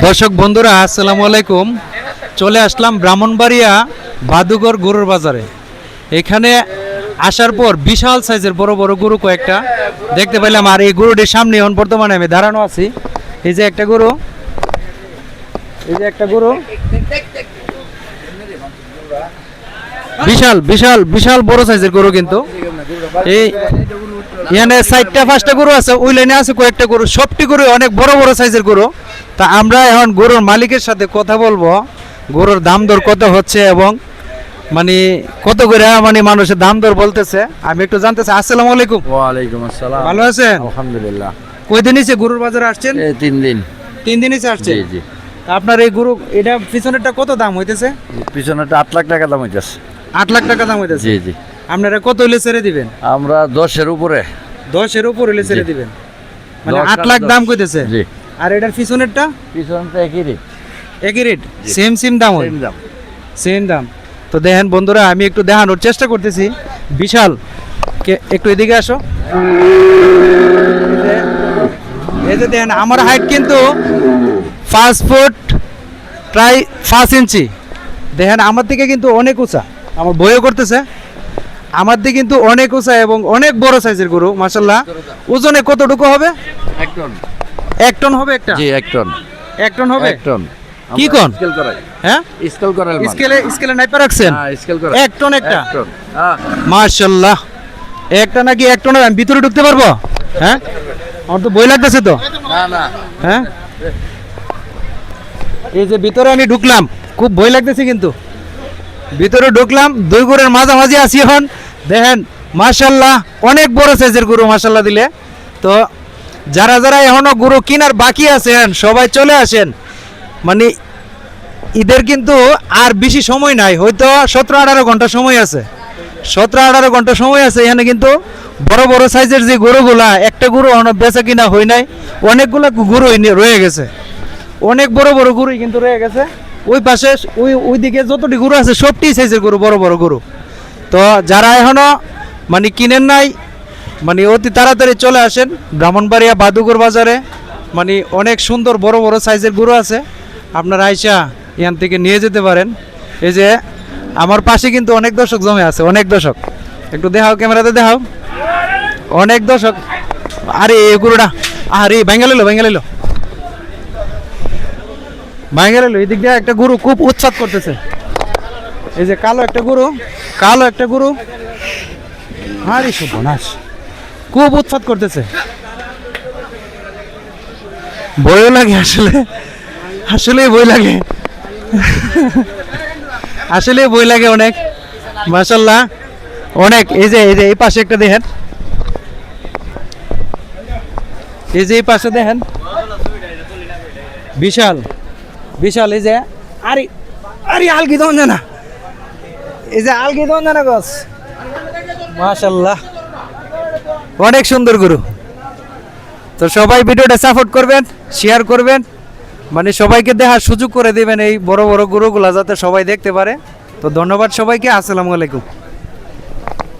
দর্শক বন্ধুরা, আসসালামু আলাইকুম। চলে আসলাম ব্রাহ্মণবাড়িয়া বাদুগর গরুর বাজারে। এখানে আসার পর বিশাল সাইজের বড় বড় গরু কয়েকটা দেখতে পেলাম, আর এই গরুটির সামনে এখন বর্তমানে আমি দাঁড়ানো আছি। এই যে একটা গরু, এই যে একটা গরু। বিশাল বিশাল বিশাল বড় সাইজের গরু কিন্তু। এই এখানে চারটা পাঁচটা গরু আছে ওই লাইনে আছে কয়েকটা গরু। সবটি গরু অনেক বড় বড় সাইজের গরু। তা আমরা এখন গরুর মালিকের সাথে কথা বলব। গরুর দাম দর কত হচ্ছে এবং মানে কত করে মানে মানুষের দাম দর বলতেছে? আমি একটু জানতে চাই। আসসালামু আলাইকুম। ওয়ালাইকুম আসসালাম। ভালো আছেন? আলহামদুলিল্লাহ। কই দিন এসে গরুর বাজারে আসছেন? এই তিন দিন। তিন দিন এসে আসছেন? জি জি। আপনার এই গরু এটা পিছনেরটা কত দাম হইতেছে? পিছনেটা আট লাখ টাকা দাম হইতেছে। আট লাখ টাকা দাম হইতেছে। জি জি। আপনারা কত হলে ছেড়ে দিবেন? আমরা দশের উপরে। দশের উপর হলে ছেড়ে দিবেন। মানে আট লাখ দাম কইতেছে। জি। আর এটার পিছনেরটা? পিছনটা একই রেট একই রেট সেম সেম দাম সেম দাম। সেম দাম। তো দেখেন বন্ধুরা আমি একটু দেখানোর চেষ্টা করতেছি। বিশাল। একটু এদিকে আসো। এই যে- এই যে দেখেন আমার হাইট কিন্তু পাঁচ ফুট প্রায় পাঁচ ইঞ্চি। দেখেন আমার থেকে কিন্তু অনেক উঁচা। আমার বইও করতেছে। আমার দিকে কিন্তু অনেক উঁচা এবং অনেক বড় সাইজের গরু মাসাল্লাহ ওজনে কতটুকু হবে? এক টন। এক টন হবে একটা? জি এক টন। এক টন হবে? এক টন। কি কোন? স্কেল করাই। হ্যাঁ? স্কেল করাই স্কেলে স্কেলে নাইপা রাখছেন? হ্যাঁ স্কেল করাই। এক টন একটা? এক টন। হ্যাঁ। একটা নাকি এক টনের? আমি ভিতরে ঢুকতে পারব? হ্যাঁ? আমার তো বই লাগতেছে তো। না না। হ্যাঁ? এই যে ভিতরে আমি ঢুকলাম খুব ভয় লাগতেছে কিন্তু। ভিতরে ঢুকলাম দুই গরুর মাঝামাঝি আছি এখন। দেখেন মার্শাল্লাহ অনেক বড় সাইজের গরু মার্শাল্লাহ দিলে। তো যারা যারা এখনও গরু কিনার বাকি আছেন, সবাই চলে আসেন। মানে ঈদের কিন্তু আর বেশি সময় নাই, হয়তো সতেরো আঠারো ঘণ্টা সময় আছে। সতেরো আঠারো ঘণ্টা সময় আছে, এখানে কিন্তু বড় বড় সাইজের যে গরুগুলা, একটা গরু বেচা কিনা হয় নাই, অনেকগুলো গরু রয়ে গেছে। অনেক বড় বড় গরুই কিন্তু রয়ে গেছে। ওই পাশে, ওই ওই দিকে যতটি গরু আছে, সবটি সাইজের গরু, বড় বড় গরু। তো যারা এখনও মানে কিনেন নাই মানে অতি তাড়াতাড়ি চলে আসেন ব্রাহ্মণবাড়িয়া বাদুগর বাজারে। মানে অনেক সুন্দর বড় বড় সাইজের গরু আছে, আপনারা আইসা এখান থেকে নিয়ে যেতে পারেন। এই যে আমার পাশে কিন্তু অনেক দর্শক জমে আছে, অনেক দর্শক। একটু দেখাও ক্যামেরাতে, দেখাও। অনেক দর্শক। আরে, এই গরুটা, আরে ভেঙে লইলো ভেঙে লইলো। ভেঙে এদিক দিয়ে একটা গরু খুব উৎসাত করতেছে। এই যে কালো একটা গরু, কালো একটা গরু। আরে সর্বনাশ। খুব উৎপাত করতেছে। বইও লাগে আসলে। আসলে বই লাগে। আসলে বই লাগে অনেক। মাসাল্লাহ অনেক। এই যে এই যে, এই পাশে একটা দেখেন। এই যে, এই পাশে দেখেন। বিশাল। বিশাল, এই যে। আরে আরে, আলগি দন জানা। এই যে আলগি দন জানা গছ। মাশাল্লাহ। অনেক সুন্দর গুরু। তো সবাই ভিডিওটা সাপোর্ট করবেন শেয়ার করবেন। মানে সবাইকে দেখার সুযোগ করে দেবেন এই বড় বড় গরুগুলা যাতে সবাই দেখতে পারে। তো ধন্যবাদ সবাইকে, আসসালামু আলাইকুম।